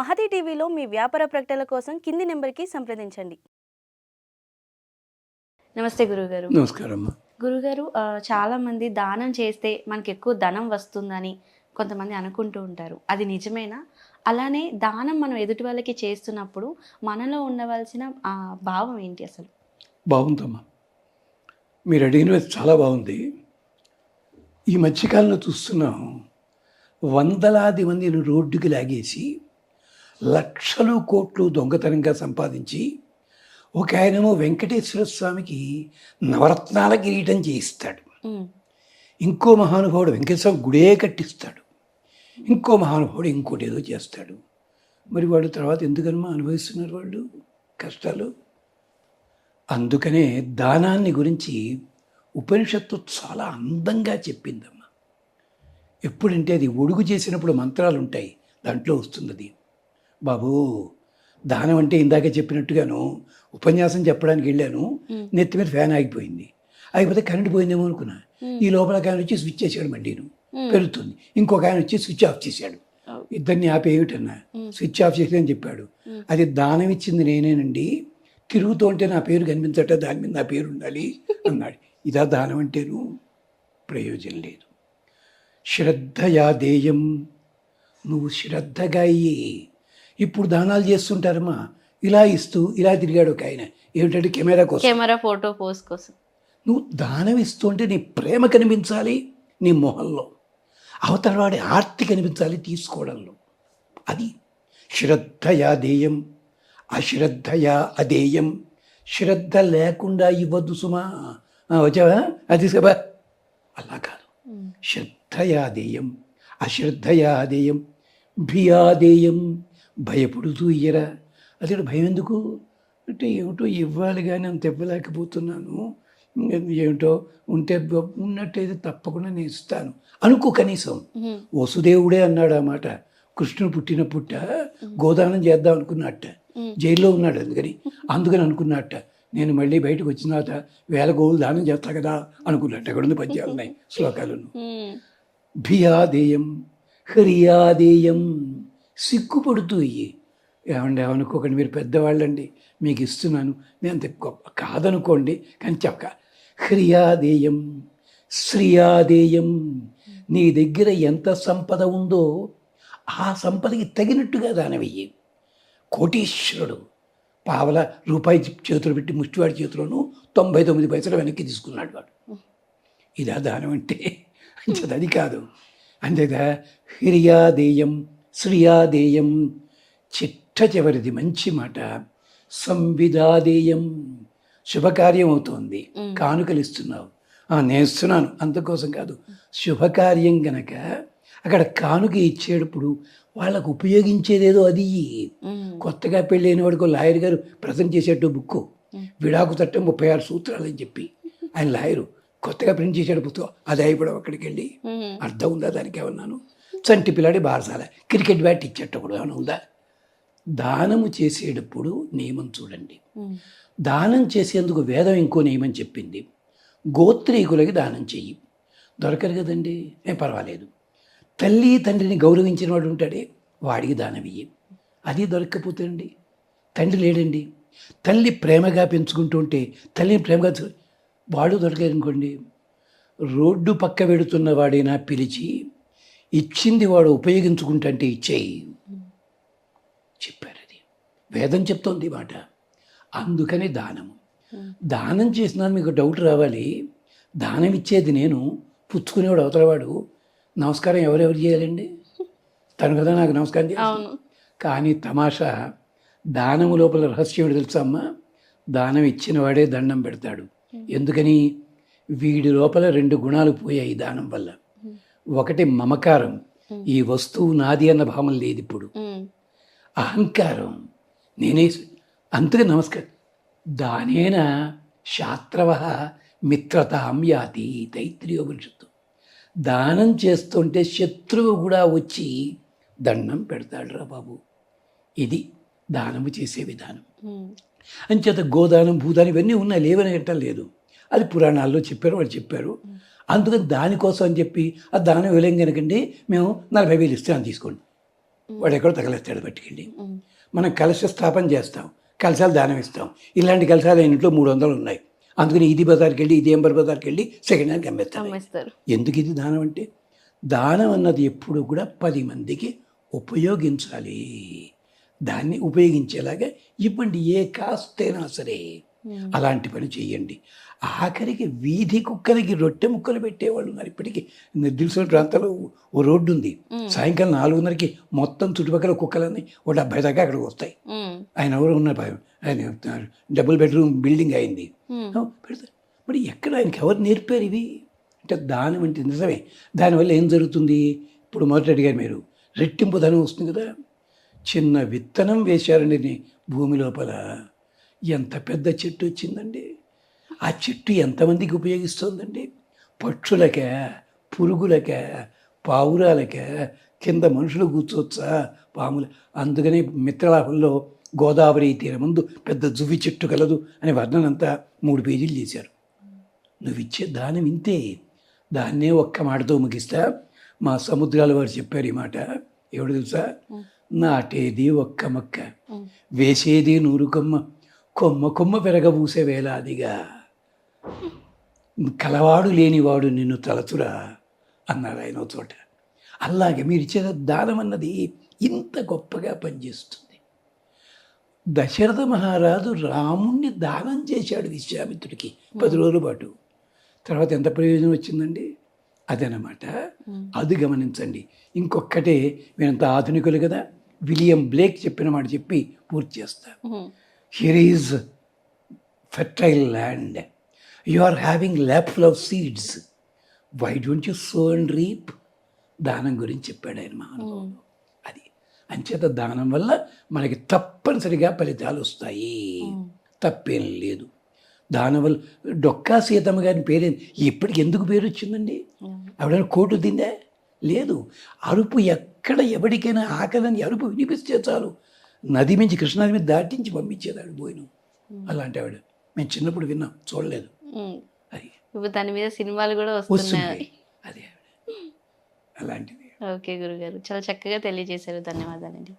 మహతి టీవీలో మీ వ్యాపార ప్రకటనల కోసం కింది నెంబర్కి సంప్రదించండి. నమస్తే గురుగారు. నమస్కారం అమ్మా గురుగారు ఆ, చాలా మంది దానం చేస్తే మనకి ఎక్కువ ధనం వస్తుందని కొంతమంది అనుకుంటూ ఉంటారు. అది నిజమేనా? అలానే దానం మనం ఎదుటి వాళ్ళకి చేస్తున్నప్పుడు మనలో ఉండవలసిన ఆ భావం ఏంటి అసలు? బాగుందమ్మా. మీరు అడిగినది చాలా బాగుంది. ఈ మధ్యకాలంలో చూస్తున్నాం వందలాది మందిని రోడ్డుకి లాగేసి లక్షలు కోట్లు దొంగతనంగా సంపాదించి ఒక ఆయనేమో వెంకటేశ్వర స్వామికి నవరత్నాల కిరీటం చేయిస్తాడు. ఇంకో మహానుభావుడు వెంకటేశ్వర గుడే కట్టిస్తాడు. ఇంకో మహానుభావుడు ఇంకోటి ఏదో చేస్తాడు. మరి వాళ్ళు తర్వాత ఎందుకనమా అనుభవిస్తున్నారు వాళ్ళు? కష్టాలు? అందుకనే దానాన్ని గురించి ఉపనిషత్తు చాలా అందంగా చెప్పిందమ్మా. ఎప్పుడంటే అది ఒడుగు చేసినప్పుడు మంత్రాలు ఉంటాయి దాంట్లో వస్తుంది అది బాబు దానం అంటే ఇందాక చెప్పినట్టుగాను ఉపన్యాసం చెప్పడానికి వెళ్ళాను. నెత్తి మీద ఫ్యాన్ ఆగిపోయింది ఆగిపోతే కరెంట్ పోయిందేమో అనుకున్నా. ఈ లోపల ఆయన వచ్చి స్విచ్ చేశాడు మండీను. పెరుగుతుంది ఇంకొక ఆయన వచ్చి స్విచ్ ఆఫ్ చేశాడు. ఇద్దరిని ఆపేమిటన్నా మ్. స్విచ్ ఆఫ్ చేసి అని చెప్పాడు. అది దానం ఇచ్చింది నేనేనండి తిరుగుతూ ఉంటే నా పేరు కనిపించట దాని మీద నా పేరు ఉండాలి అన్నాడు ఇదా దానం అంటేను ప్రయోజనం లేదు శ్రద్ధయా దేయం నువ్వు శ్రద్ధగా అయ్యి ఇప్పుడు దానాలు చేస్తుంటారమ్మా. ఇలా ఇస్తూ ఇలా తిరిగాడు ఒక ఆయన. ఏమిటంటే కెమెరా కోసం. కెమెరా ఫోటో పోస్ట్ కోసం. నువ్వు దానం ఇస్తుంటే నీ ప్రేమ కనిపించాలి నీ మొహంలో. అవతల వాడి ఆర్తి కనిపించాలి తీసుకోవడంలో. అది శ్రద్ధయా దేయం అశ్రద్ధయా అదేయం శ్రద్ధ లేకుండా ఇవ్వద్దు సుమా. వచ్చావా? అది తీసుకురా అలా కాదు. శ్రద్ధయా దేయం అశ్రద్ధయా దేయం భియాదేయం భయపడుతూ ఇయ్యరా? అదే భయం ఎందుకు అంటే ఏమిటో ఇవ్వాలి కానీ అంత ఇవ్వలేకపోతున్నాను ఇంకా ఏమిటో ఉంటే ఉన్నట్టయితే తప్పకుండా నేను ఇస్తాను. అనుకో కనీసం. వసుదేవుడే అన్నాడు ఆ మాట. కృష్ణుడు పుట్టిన పుట్ట గోదానం చేద్దాం అనుకున్నట్ట. జైల్లో ఉన్నాడు అందుకని. అందుకని అనుకున్నట్ట. నేను మళ్ళీ బయటకు వచ్చిన తర్వాత వేల గోవులు దానం చేస్తా కదా అనుకున్నట్టు. అక్కడ ఉంది పద్యాలు ఉన్నాయి శ్లోకాలను భియాదేయం హ్రియాదేయం. సిగ్గుపడుతూ ఇయ్యి ఏమండి ఏమనుకోకండి మీరు పెద్దవాళ్ళండి మీకు ఇస్తున్నాను నేను అంత గొప్ప కాదనుకోండి కానీ చెప్పక హ్రియాదేయం శ్రియాదేయం నీ దగ్గర ఎంత సంపద ఉందో ఆ సంపదకి తగినట్టుగా దానవయ్యి కోటీశ్వరుడు పావల రూపాయి చేతులు పెట్టి ముష్టివాడి చేతిలోనూ తొంభై తొమ్మిది పైసలు వెనక్కి తీసుకున్నాడు వాడు. ఇదా దానం అంటే అంచేది అది కాదు. అంతేదా? హిర్యాదేయం శ్రియాదేయం. చిట్ట చివరిది మంచి మాట. సంవిదాదేయం శుభకార్యం అవుతోంది. కానుకలు ఇస్తున్నావు ఆ, నేను ఇస్తున్నాను అందుకోసం కాదు. శుభకార్యం గనక అక్కడ కానుక ఇచ్చేటప్పుడు వాళ్ళకు ఉపయోగించేదేదో అది. కొత్తగా పెళ్ళైన వాడికి లాయర్ గారు ప్రజెంట్ చేసేట్టు బుక్కు. విడాకు చట్టం ముప్పై ఆరు సూత్రాలు అని చెప్పి. ఆయన లాయరు కొత్తగా ప్రింట్ పుస్తకం అది అయిపోవడం అక్కడికి వెళ్ళి అర్థం ఉందా దానికి ఏమన్నాను? చంటి పిల్లాడి బారసాల. క్రికెట్ బ్యాట్ ఇచ్చేటప్పుడు ఏమైనా ఉందా? దానము చేసేటప్పుడు నియమం చూడండి. దానం చేసేందుకు వేదం ఇంకో నియమం చెప్పింది. గోత్రీకులకి దానం చెయ్యి. దొరకరు కదండి. ఏం పర్వాలేదు. తల్లి తండ్రిని గౌరవించిన వాడు ఉంటాడే వాడికి దానం ఇయ్యి. అది దొరక్కపోతే అండి. తండ్రి లేడండి. తల్లి ప్రేమగా పెంచుకుంటూ ఉంటే తల్లిని ప్రేమగా వాడు దొరకలేదు అనుకోండి రోడ్డు పక్క వెడుతున్న వాడైనా పిలిచి ఇచ్చింది వాడు ఉపయోగించుకుంటుంటే ఇచ్చేయి. చెప్పారు అది. వేదం చెప్తోంది మాట. అందుకని దానము. దానం చేసినా మీకు డౌట్ రావాలి. దానం ఇచ్చేది నేను. పుచ్చుకునేవాడు అవతలవాడు నమస్కారం ఎవరెవరు చేయాలండి? తను కదా నాకు నమస్కారం చేయాలి కానీ తమాషా దానము లోపల రహస్యం ఏంటో తెలుసా అమ్మా? దానం ఇచ్చిన వాడే దండం పెడతాడు. ఎందుకని? వీడి లోపల రెండు గుణాలు పోయాయి దానం వల్ల. ఒకటి మమకారం. ఈ వస్తువు నాది అన్న భావం లేదు ఇప్పుడు. అహంకారం. నేనే అందుకే నమస్కారం. దానేన శాస్త్రవ మిత్రతాం యాతి తైత్రీయోపనిషత్తు దానం చేస్తుంటే శత్రువు కూడా వచ్చి దండం పెడతాడు రా బాబు. ఇది దానము చేసే విధానం. అంచేత గోదానం భూదానం ఇవన్నీ ఉన్నాయి లేవని అంటం లేదు అది పురాణాల్లో చెప్పారు వాళ్ళు చెప్పారు. అందుకని దానికోసం అని చెప్పి ఆ దానం ఇవ్వలేం కనుకండి మేము నలభై వేలు ఇస్తాను తీసుకోండి. వాడు ఎక్కడో తగలేస్తాడు పట్టుకెళ్ళి. మనం కలశ స్థాపన చేస్తాం కలశాలు దానం ఇస్తాం. ఇలాంటి కలశాలు ఇంట్లో మూడు వందలు ఉన్నాయి. అందుకని ఇది బజార్కి వెళ్ళి ఇది ఎంబర్ బజార్కి వెళ్ళి సెకండ్ హ్యాండ్కి అమ్మేస్తాం అమ్మేస్తారు. ఎందుకు ఇది దానం అంటే దానం అన్నది ఎప్పుడు కూడా పది మందికి ఉపయోగించాలి. దాన్ని ఉపయోగించేలాగా ఇవ్వండి ఏ కాస్తైనా సరే. అలాంటి పని చేయండి. ఆఖరికి వీధి కుక్కలకి రొట్టె ముక్కలు పెట్టేవాళ్ళు ఉన్నారు. ఇప్పటికీ నిర్దిలిసిన ప్రాంతాల్లో ఓ రోడ్డు ఉంది సాయంకాలం నాలుగున్నరకి మొత్తం చుట్టుపక్కల కుక్కలన్నీ ఓ డెబ్బై దాకా అక్కడికి వస్తాయి. ఉమ్, ఆయన ఎవరు ఉన్నారు ఆయన డబుల్ బెడ్రూమ్ బిల్డింగ్ అయింది. పెడతారు మరి ఎక్కడ ఆయనకి ఎవరు నేర్పారు ఇవి? అంటే దానం అంటే నిజమే. దానివల్ల ఏం జరుగుతుంది? ఇప్పుడు మొదట అడిగారు మీరు. రెట్టింపు ధనం వస్తుంది కదా. చిన్న విత్తనం వేశారండి భూమి లోపల. ఎంత పెద్ద చెట్టు వచ్చిందండి? ఆ చెట్టు ఎంతమందికి ఉపయోగిస్తుందండి? పక్షులకే పురుగులకే పావురాలకే కింద మనుషులు కూర్చోవచ్చా? పాములు. అందుకని మిత్రలాభంలో గోదావరి తీరం ముందు పెద్ద జువ్వి చెట్టు కలదు అనే వర్ణనంతా మూడు పేజీలు చేశారు. నువ్వు ఇచ్చే దానం ఇంతే. దాన్నే ఒక్క మాటతో ముగిస్తా. మా సముద్రాల వారు చెప్పారు ఈ మాట. ఎవడు తెలుసా? నాటేది ఒక్క మొక్క. వేసేది నూరు కొమ్మ కొమ్మ పెరగబూసే వేలాదిగా. కలవాడు లేనివాడు నిన్ను తలచురా అన్నారు ఆయన చోట. అలాగే మీరు ఇచ్చే దానం అన్నది ఇంత గొప్పగా పనిచేస్తుంది. దశరథ మహారాజు రాముణ్ణి దానం చేశాడు విశ్వామిత్రుడికి పది రోజుల పాటు. తర్వాత ఎంత ప్రయోజనం వచ్చిందండి? అదనమాట. అది గమనించండి. ఇంకొక్కటే వీరంత ఆధునికులు కదా విలియం బ్లేక్ చెప్పిన మాట చెప్పి పూర్తి చేస్తా. ఉమ్, here is fertile land you are having lap full of seeds why don't you sow and reap దానం గురించి చెప్పాడు ఆయన మహానుభావుడు. అది. అంచేత దానం వల్ల మనకి తప్పనిసరిగా ఫలితాలు వస్తాయి. ఉమ్. తప్పేం లేదు. దానం వల్ల డొక్కా సీతమ్మ గారి పేరు ఇప్పటికి ఎందుకు పేరు వచ్చిందండి? ఉమ్, ఆవిడ కోటు తిందా? లేదు. అరుపు ఎక్కడ ఎవరికైనా ఆకలని అరుపు వినిపిస్తే చాలు. నది మించి కృష్ణాది మీద దాటించి పంపించేది ఆవిడ పోయిన అలాంటి ఆవిడ మేము చిన్నప్పుడు విన్నాం చూడలేదు. అది. ఇప్పుడు దాని మీద సినిమాలు కూడా వస్తున్నాయి. అది. అలాంటిది. ఓకే గురుగారు. చాలా చక్కగా తెలియజేశారు. ధన్యవాదాలండి.